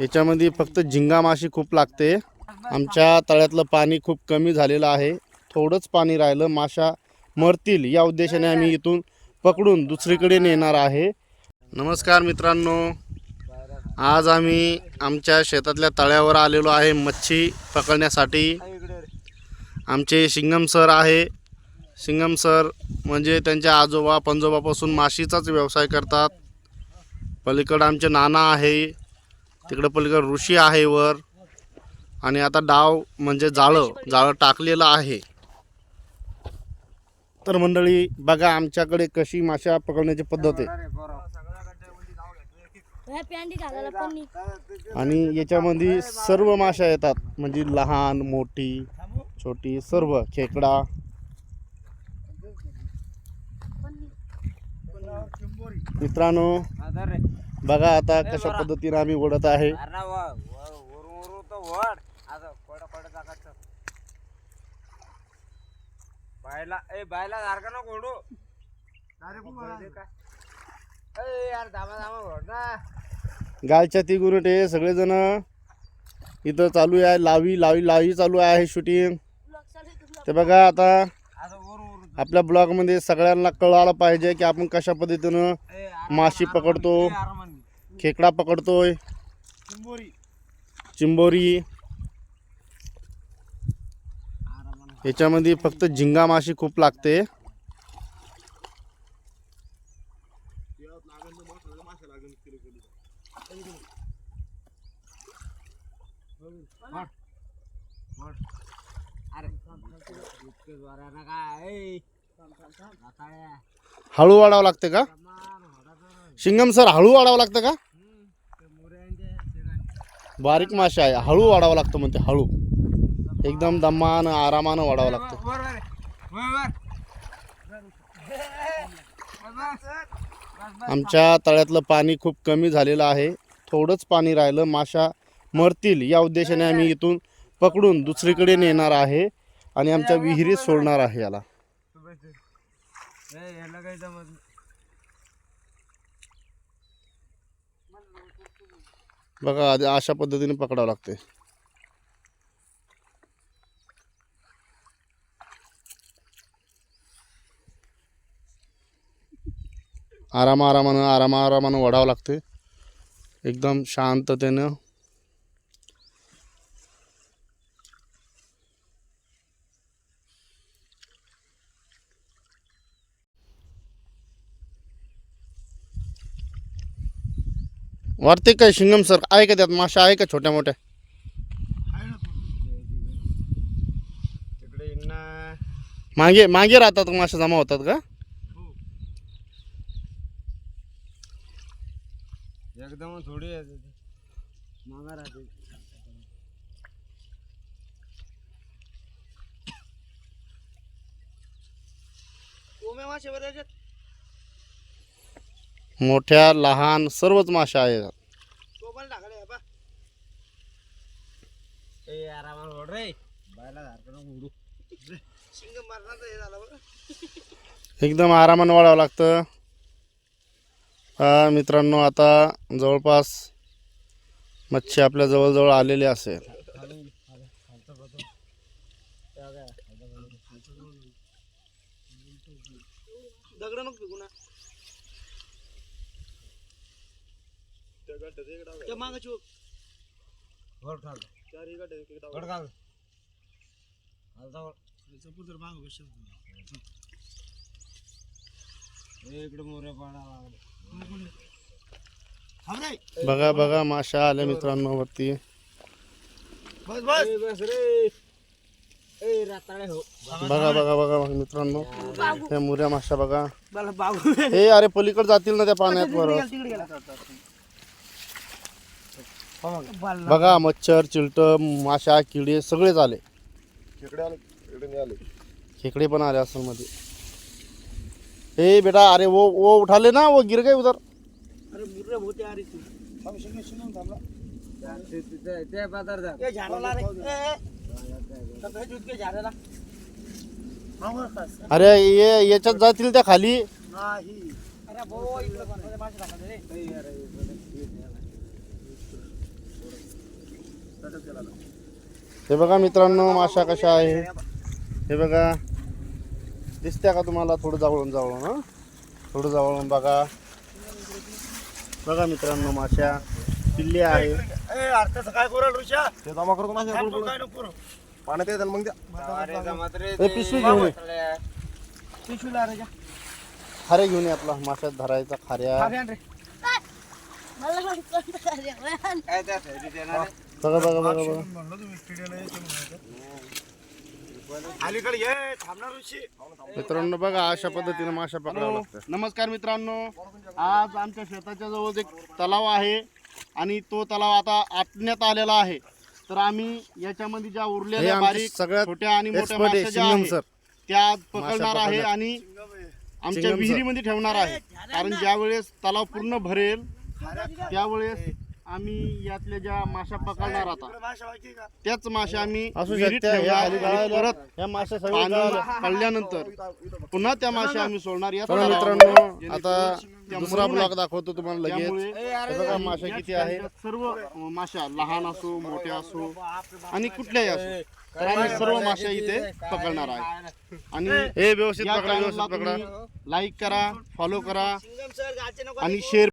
याच्यामध्ये फक्त झिंगा माशी खूप लागते. आमच्या तळ्यातलं पाणी खूप कमी झालेलं आहे. थोडंच पाणी राहिलं माशा मरतील या उद्देशाने आम्ही इथून पकडून दुसरीकडे नेणार आहे. नमस्कार मित्रांनो. आज आम्ही आमच्या शेतातल्या तळ्यावर आलेलो आहे मच्छी पकडण्यासाठी. आमचे शिंगम सर आहे. शिंगम सर म्हणजे त्यांच्या आजोबा पंजोबापासून माशीचाच व्यवसाय करतात. पलीकडं आमचे नाना आहे. तिकडं पलीकडं ऋषी आहे वर. आणि आता डाव म्हणजे जाळं जाळं टाकलेलं आहे. तर मंडळी बघा आमच्याकडे कशी माशा पकडण्याची पद्धत आहे. आणि याच्यामध्ये सर्व माशा येतात. म्हणजे लहान मोठी छोटी सर्व खेकडा. मित्रांनो बघा आता कशा पद्धतीने आम्ही ओढत आहे. बायला ए बायला सारखा नको ओढू. ए यार धामा धामा ओढ ना. गायच्या ती गुरुटे सगळेजण इथं चालू आहे लावी लावी लावी चालू आहे शूटिंग ते बघा आता आपल्या ब्लॉगमध्ये सगळ्यांना कळायला पाहिजे की आपण कशा पद्धतीनं माशी पकडतो. खेकडा पकडतोय. चिंबोरी. याच्यामध्ये फक्त झिंगा माशी खूप लागते जोरानं काय ए, रताळ्या. हळू वाढावं लागते का. शिंगम सर हळू वाढावं लागतं का. बारीक माशा आहे. हळू वाढावं लागतं म्हणते हळू. एकदम दमानं आरामानं वाढावं लागतं. आमच्या तळ्यातलं पाणी खूप कमी झालेलं आहे. थोडंच पाणी राहिलं. माशा मरतील. या उद्देशाने आम्ही इथून पकडून दुसरीकडे नेणार आहे. आणि आमच्या विहिरीत सोडणार आहे याला. बघा आधी अशा पद्धतीने पकडावं लागते. आराम आरामानं आराम आरामानं वडावं लागते. एकदम शांततेनं. वाटते काय शिंगम सर आहे का त्यात माशा आहे का छोट्या मोठ्या. मागे मागे राहतात माशा जमा होतात का? एकदम थोडी. मागा राहते. मोठ्या लहान सर्वच माशा आहेत. एकदम आरामानं वाढावं लागतं. हा मित्रांनो आता जवळपास मच्छी आपल्या जवळजवळ आलेली असेल. दगड नको फेकू ना त्या मागाची वर खाल वर खाल इकडे मोरे पाडा बघा बघा माशा आल्या मित्रांनो वरती. बस बस. बस रे. ए राताळे हो. बघा बघा बघा मित्रांनो. त्या मुऱ्या माशा बघा. मला बाबू. हे अरे पलीकडे जातील ना त्या पाण्यात बरं तिकडे गेला. बघा मच्छर चिलट माशा किडे सगळेच आले. खेकडे पण आले असेल मध्ये ए बेटा अरे वो वो उठाले ना वो गिर गए उधर. अरे मुर्रे होते अरे तू. ते बाजार जा. ए झाडाला रे. ए सगळे जुतके झाडाला. अरे ये याच्यात जातील त्या खाली. नाही. अरे भाऊ इकडे बनवायचे माझ्या रे. हे बघा मित्रांनो माशा कशा आहे? हे बघा. दिसत्या का तुम्हाला? थोडं जवळून जवळून हा? थोडं जवळून बघा. बघा मित्रांनो माशा. पिल्ले आहे. पाण्यात येतात मग त्या हे पिशवी घेऊन ये. पिशवीला. खारे घेऊन ये आपला माशात धरायचा खाऱ्या. बघा बघा बघा बघा. अलीकडे ये थांबणार ऋषी मित्रांनो बघा अशा पद्धतीने माशा पकडावं लागतं. नमस्कार मित्रांनो. आज आमच्या शेताच्या जवळ एक तलाव आहे आणि तो तलाव आता आटण्यात आलेला आहे. तर आम्ही याच्यामध्ये ज्या उरलेल्या बारीक छोट्या आणि मोठ्या माश्या ज्या आहेत, त्या पकडणार आहे आणि आमच्या विहिरीमध्ये ठेवणार आहे. कारण ज्या वेळेस तलाव पूर्ण भरेल त्यावेळेस आम्ही यातल्या ज्या माशा पकडणार आता त्याच माशा आम्ही विहिरीत ठेवणार आणि परत या माशा पाणी पडल्यानंतर पुन्हा त्या माशा आम्ही सोडणार या मित्रांनो आता दुसरा ब्लॉग दाखवतो तुम्हाला लगेच. हे बघा माशा किती आहे? सर्व माशा लहान असो मोठ्या असो आणि कुठल्याही असो. तर आम्ही सर्व माशा इथे पकडणार आहे. आणि हे व्यवस्थित पकडा व्यवस्थित पकडा. लाईक करा फॉलो करा आणि शेअर